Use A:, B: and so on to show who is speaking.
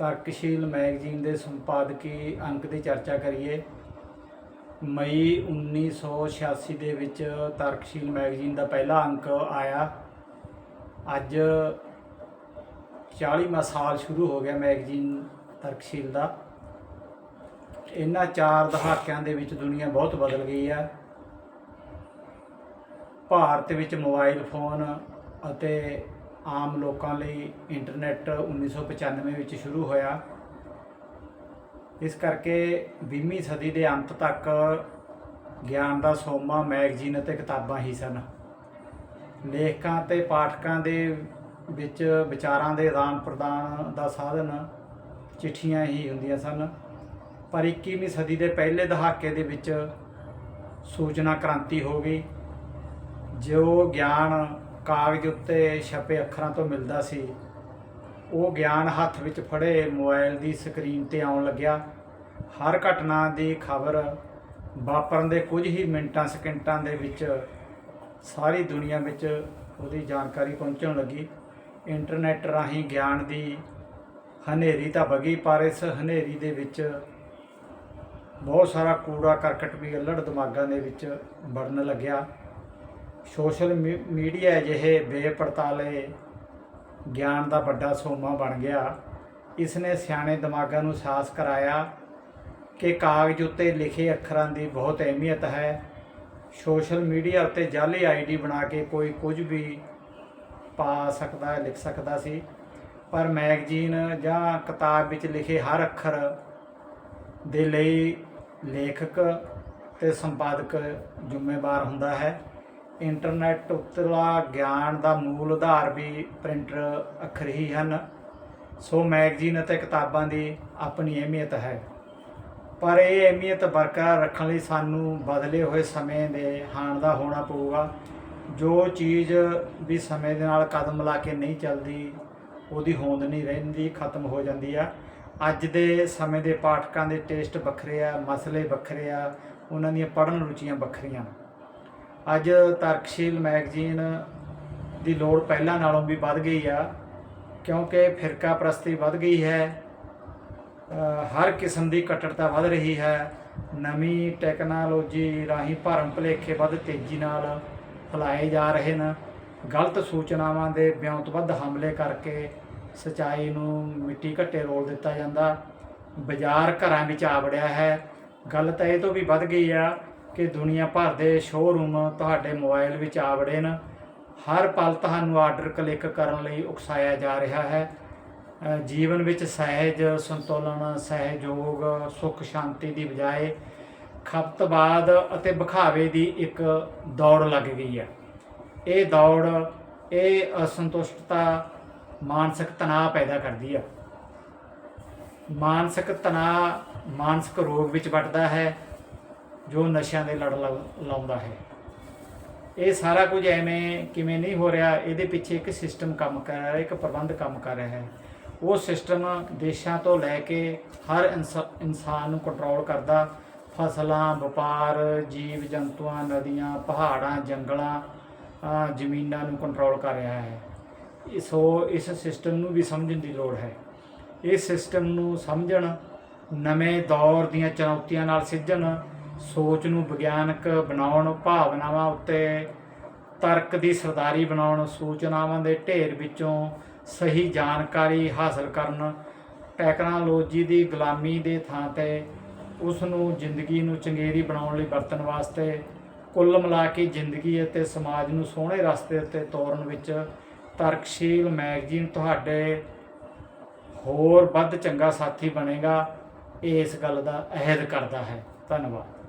A: ਤਰਕਸ਼ੀਲ ਮੈਗਜ਼ੀਨ ਦੇ ਸੰਪਾਦਕੀ ਅੰਕ ਦੀ ਚਰਚਾ ਕਰੀਏ। ਮਈ 1986 ਦੇ ਵਿੱਚ ਤਰਕਸ਼ੀਲ ਮੈਗਜ਼ੀਨ ਦਾ ਪਹਿਲਾ ਅੰਕ ਆਇਆ। ਅੱਜ 40ਵਾਂ ਸਾਲ ਸ਼ੁਰੂ ਹੋ ਗਿਆ ਮੈਗਜ਼ੀਨ ਤਰਕਸ਼ੀਲ ਦਾ। ਇਹਨਾਂ ਚਾਰ ਦਹਾਕਿਆਂ ਦੇ ਵਿੱਚ ਦੁਨੀਆ ਬਹੁਤ ਬਦਲ ਗਈ ਹੈ। ਭਾਰਤ ਵਿੱਚ ਮੋਬਾਈਲ ਫੋਨ ਅਤੇ ਆਮ ਲੋਕਾਂ ਲਈ ਇੰਟਰਨੈਟ 1995 ਵਿੱਚ ਸ਼ੁਰੂ ਹੋਇਆ। ਇਸ ਕਰਕੇ 20ਵੀਂ ਸਦੀ ਦੇ ਅੰਤ ਤੱਕ ਗਿਆਨ ਦਾ ਸੋਮਾ ਮੈਗਜ਼ੀਨ ਅਤੇ ਕਿਤਾਬਾਂ ਹੀ ਸਨ। ਲੇਖਕਾਂ ਤੇ ਪਾਠਕਾਂ ਦੇ ਵਿੱਚ ਵਿਚਾਰਾਂ ਦੇ ਆਦਾਨ ਪ੍ਰਦਾਨ ਦਾ ਸਾਧਨ ਚਿੱਠੀਆਂ ਹੀ ਹੁੰਦੀਆਂ ਸਨ। ਪਰ 21ਵੀਂ ਸਦੀ ਦੇ ਪਹਿਲੇ ਦਹਾਕੇ ਦੇ ਵਿੱਚ ਸੂਚਨਾ ਕ੍ਰਾਂਤੀ ਹੋ ਗਈ, ਜੋ ਗਿਆਨ ਕਾਗਜ਼ ਉੱਤੇ ਛਪੇ ਅੱਖਰਾਂ ਤੋਂ ਮਿਲਦਾ ਸੀ। ਉਹ ਗਿਆਨ ਹੱਥ ਵਿੱਚ ਫੜੇ ਮੋਬਾਈਲ ਦੀ ਸਕਰੀਨ ਤੇ ਆਉਣ ਲੱਗਿਆ। ਹਰ ਘਟਨਾ ਦੀ ਖਬਰ ਵਾਪਰਨ ਦੇ ਕੁਝ ਹੀ ਮਿੰਟਾਂ, ਸਕਿੰਟਾਂ ਦੇ ਵਿੱਚ ਸਾਰੀ ਦੁਨੀਆ ਵਿੱਚ ਉਹਦੀ ਜਾਣਕਾਰੀ ਪਹੁੰਚਣ ਲੱਗੀ। ਇੰਟਰਨੈਟ ਰਾਹੀਂ ਗਿਆਨ ਦੀ ਹਨੇਰੀ ਤਾਂ ਵਗੀ, ਪਰ ਇਸ ਹਨੇਰੀ ਦੇ ਵਿੱਚ ਬਹੁਤ ਸਾਰਾ ਕੂੜਾ ਕਰਕਟ ਵੀ ਅਲੜ ਦਿਮਾਗਾਂ ਦੇ ਵਿੱਚ ਵੜਨ ਲੱਗਿਆ। ਸੋਸ਼ਲ ਮੀ- ਮੀਡੀਆ ਅਜਿਹੇ ਬੇਪੜਤਾਲੇ ਗਿਆਨ ਦਾ ਵੱਡਾ ਸੋਮਾ ਬਣ ਗਿਆ। ਇਸ ਨੇ ਸਿਆਣੇ ਦਿਮਾਗਾਂ ਨੂੰ ਸਾਹਸ ਕਰਾਇਆ ਕਿ ਕਾਗਜ਼ ਉੱਤੇ ਲਿਖੇ ਅੱਖਰਾਂ ਦੀ ਬਹੁਤ ਅਹਿਮੀਅਤ ਹੈ। ਸੋਸ਼ਲ ਮੀਡੀਆ ਉੱਤੇ ਜਾਲੀ ਆਈਡੀ ਬਣਾ ਕੇ ਕੋਈ ਕੁਝ ਵੀ ਪਾ ਸਕਦਾ, ਲਿਖ ਸਕਦਾ ਸੀ। ਪਰ ਮੈਗਜ਼ੀਨ ਜਾਂ ਕਿਤਾਬ ਵਿੱਚ ਲਿਖੇ ਹਰ ਅੱਖਰ ਦੇ ਲਈ ਲੇਖਕ ਤੇ ਸੰਪਾਦਕ ਜ਼ਿੰਮੇਵਾਰ ਹੁੰਦਾ ਹੈ। ਇੰਟਰਨੈਟ ਉੱਤਲਾ ਗਿਆਨ ਦਾ ਮੂਲ ਆਧਾਰ ਵੀ ਪ੍ਰਿੰਟਰ ਅੱਖਰ ਹੀ ਹਨ। ਸੋ ਮੈਗਜ਼ੀਨ ਅਤੇ ਕਿਤਾਬਾਂ ਦੀ ਆਪਣੀ ਅਹਿਮੀਅਤ ਹੈ। ਪਰ ਇਹ ਅਹਿਮੀਅਤ ਬਰਕਰਾਰ ਰੱਖਣ ਲਈ ਸਾਨੂੰ ਬਦਲੇ ਹੋਏ ਸਮੇਂ ਦੇ ਹਾਣ ਦਾ ਹੋਣਾ ਪਊਗਾ। ਜੋ ਚੀਜ਼ ਵੀ ਸਮੇਂ ਦੇ ਨਾਲ ਕਦਮ ਲਾ ਕੇ ਨਹੀਂ ਚੱਲਦੀ, ਉਹਦੀ ਹੋਂਦ ਨਹੀਂ ਰਹਿੰਦੀ, ਖਤਮ ਹੋ ਜਾਂਦੀ ਆ। ਅੱਜ ਦੇ ਸਮੇਂ ਦੇ ਪਾਠਕਾਂ ਦੇ ਟੇਸਟ ਵੱਖਰੇ ਆ, ਮਸਲੇ ਵੱਖਰੇ ਆ, ਉਹਨਾਂ ਦੀਆਂ ਪੜ੍ਹਨ ਰੁਚੀਆਂ ਵੱਖਰੀਆਂ। ਅੱਜ ਤਰਕਸ਼ੀਲ ਮੈਗਜ਼ੀਨ ਦੀ ਲੋੜ ਪਹਿਲਾਂ ਨਾਲੋਂ ਵੀ ਵੱਧ ਗਈ ਆ, ਕਿਉਂਕਿ ਫਿਰਕਾ ਪ੍ਰਸਤੀ ਵੱਧ ਗਈ ਹੈ ਹਰ ਕਿਸਮ ਦੀ ਕੱਟੜਤਾ ਵੱਧ ਰਹੀ ਹੈ, ਨਵੀਂ ਟੈਕਨੋਲੋਜੀ ਰਾਹੀਂ ਭਰਮ ਭੁਲੇਖੇ ਵੱਧ ਤੇਜ਼ੀ ਨਾਲ ਫੈਲਾਏ ਜਾ ਰਹੇ ਨੇ। ਗਲਤ ਸੂਚਨਾਵਾਂ ਦੇ ਵਿਉਂਤਬੱਧ ਹਮਲੇ ਕਰਕੇ ਸਚਾਈ ਨੂੰ ਮਿੱਟੀ ਘੱਟੇ ਰੋਲ ਦਿੱਤਾ ਜਾਂਦਾ। ਬਾਜ਼ਾਰ ਘਰਾਂ ਵਿੱਚ ਆ ਵੜਿਆ ਹੈ। ਗੱਲ ਤਾਂ ਇਹ ਤੋਂ ਵੀ ਵੱਧ ਗਈ ਆ ਕਿ ਦੁਨੀਆ ਭਰ ਦੇ ਸ਼ੋਰੂਮ ਤੁਹਾਡੇ ਮੋਬਾਈਲ ਵਿੱਚ ਆਵੜੇ ਨੇ ਹਰ ਪਲ ਤੁਹਾਨੂੰ ਆਰਡਰ ਕਲਿੱਕ ਕਰਨ ਲਈ ਉਕਸਾਇਆ ਜਾ ਰਿਹਾ ਹੈ। ਜੀਵਨ ਵਿੱਚ ਸਹਿਜ ਸੰਤੁਲਨ ਸਹਿਯੋਗ ਸੁਖ ਸ਼ਾਂਤੀ ਦੀ ਬਜਾਏ ਖਪਤਵਾਦ ਅਤੇ ਵਿਖਾਵੇ ਦੀ ਇੱਕ ਦੌੜ ਲੱਗ ਗਈ ਹੈ। ਇਹ ਦੌੜ, ਇਹ ਅਸੰਤੁਸ਼ਟਤਾ ਮਾਨਸਿਕ ਤਣਾਅ ਪੈਦਾ ਕਰਦੀ ਹੈ। ਮਾਨਸਿਕ ਤਣਾਅ ਮਾਨਸਿਕ ਰੋਗ ਵਿੱਚ ਵੱਟਦਾ ਹੈ। ਜੋ ਨਸ਼ਿਆਂ ਦੇ ਲੜ ਲਾਉਂਦਾ ਹੈ। ਇਹ ਸਾਰਾ ਕੁਝ ਐਵੇਂ ਕਿਵੇਂ ਨਹੀਂ ਹੋ ਰਿਹਾ, ਇਹਦੇ ਪਿੱਛੇ ਇੱਕ ਸਿਸਟਮ ਕੰਮ ਕਰ ਰਿਹਾ ਹੈ ਇੱਕ ਪ੍ਰਬੰਧ ਕੰਮ ਕਰ ਰਿਹਾ ਹੈ। ਉਹ ਸਿਸਟਮ ਦੇਸ਼ਾਂ ਤੋਂ ਲੈ ਕੇ ਹਰ ਇਨਸਾ- ਇਨਸਾਨ ਨੂੰ ਕੰਟਰੋਲ ਕਰਦਾ। ਫਸਲਾਂ, ਵਪਾਰ, ਜੀਵ ਜੰਤੂਆਂ, ਨਦੀਆਂ, ਪਹਾੜਾਂ, ਜੰਗਲਾਂ ਜ਼ਮੀਨਾਂ ਨੂੰ ਕੰਟਰੋਲ ਕਰ ਰਿਹਾ ਹੈ। ਸੋ ਇਸ ਸਿਸਟਮ ਨੂੰ ਵੀ ਸਮਝਣ ਦੀ ਲੋੜ ਹੈ। ਇਹ ਸਿਸਟਮ ਨੂੰ ਸਮਝਣ, ਨਵੇਂ ਦੌਰ ਦੀਆਂ ਚੁਣੌਤੀਆਂ ਨਾਲ ਸਿੱਝਣ ਸੋਚ ਨੂੰ ਵਿਗਿਆਨਕ ਬਣਾਉਣ, ਭਾਵਨਾਵਾਂ ਉੱਤੇ ਤਰਕ ਦੀ ਸਰਦਾਰੀ ਬਣਾਉਣ, ਸੂਚਨਾਵਾਂ ਦੇ ਢੇਰ ਵਿੱਚੋਂ ਸਹੀ ਜਾਣਕਾਰੀ ਹਾਸਲ ਕਰਨ, ਟੈਕਨੋਲੋਜੀ ਦੀ ਗੁਲਾਮੀ ਦੇ ਥਾਂ ਤੇ ਉਸ ਨੂੰ ਜ਼ਿੰਦਗੀ ਨੂੰ ਚੰਗੇਰੀ ਬਣਾਉਣ ਲਈ ਵਰਤਣ ਵਾਸਤੇ ਕੁੱਲ ਮਿਲਾ ਕੇ ਜ਼ਿੰਦਗੀ ਅਤੇ ਸਮਾਜ ਨੂੰ ਸੋਹਣੇ ਰਸਤੇ ਉੱਤੇ ਤੋਰਨ ਵਿੱਚ ਤਰਕਸ਼ੀਲ ਮੈਗਜ਼ੀਨ ਤੁਹਾਡੇ ਹੋਰ ਵੱਧ ਚੰਗਾ ਸਾਥੀ ਬਣੇਗਾ ਇਸ ਗੱਲ ਦਾ ਅਹਿਦ ਕਰਦਾ ਹੈ। ਧੰਨਵਾਦ।